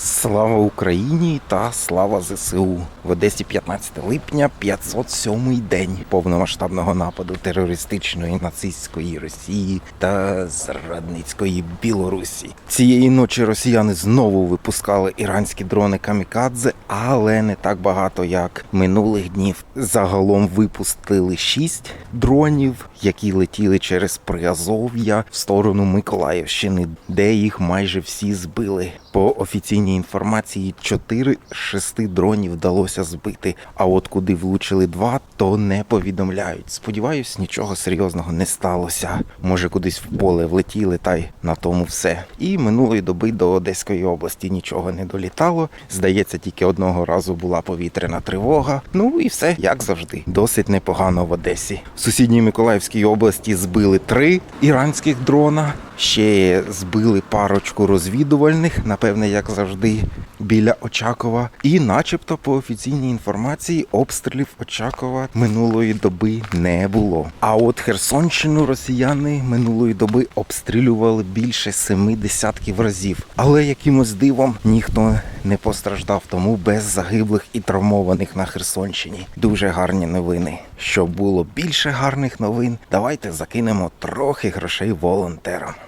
Слава Україні та слава ЗСУ в Одесі 15 липня 507-й день повномасштабного нападу терористичної нацистської Росії та зрадницької Білорусі. Цієї ночі росіяни знову випускали іранські дрони камікадзе, але не так багато, як минулих днів. Загалом випустили шість дронів, які летіли через Приазов'я в сторону Миколаївщини, де їх майже всі збили. По офіційній інформації 4 з 6 дронів вдалося збити. А от куди влучили два, то не повідомляють. Сподіваюсь, нічого серйозного не сталося. Може, кудись в поле влетіли, та й на тому все. І минулої доби до Одеської області нічого не долітало. Здається, тільки одного разу була повітряна тривога. Ну і все, як завжди. Досить непогано в Одесі. В сусідній Миколаївській області збили три іранських дрона. Ще збили парочку розвідувальних, напевне, як завжди, біля Очакова. І, начебто, по офіційній інформації, обстрілів Очакова минулої доби не було. А от Херсонщину росіяни минулої доби обстрілювали більше семи десятків разів. Але якимось дивом ніхто не постраждав, тому без загиблих і травмованих на Херсонщині. Дуже гарні новини. Щоб було більше гарних новин, давайте закинемо трохи грошей волонтерам.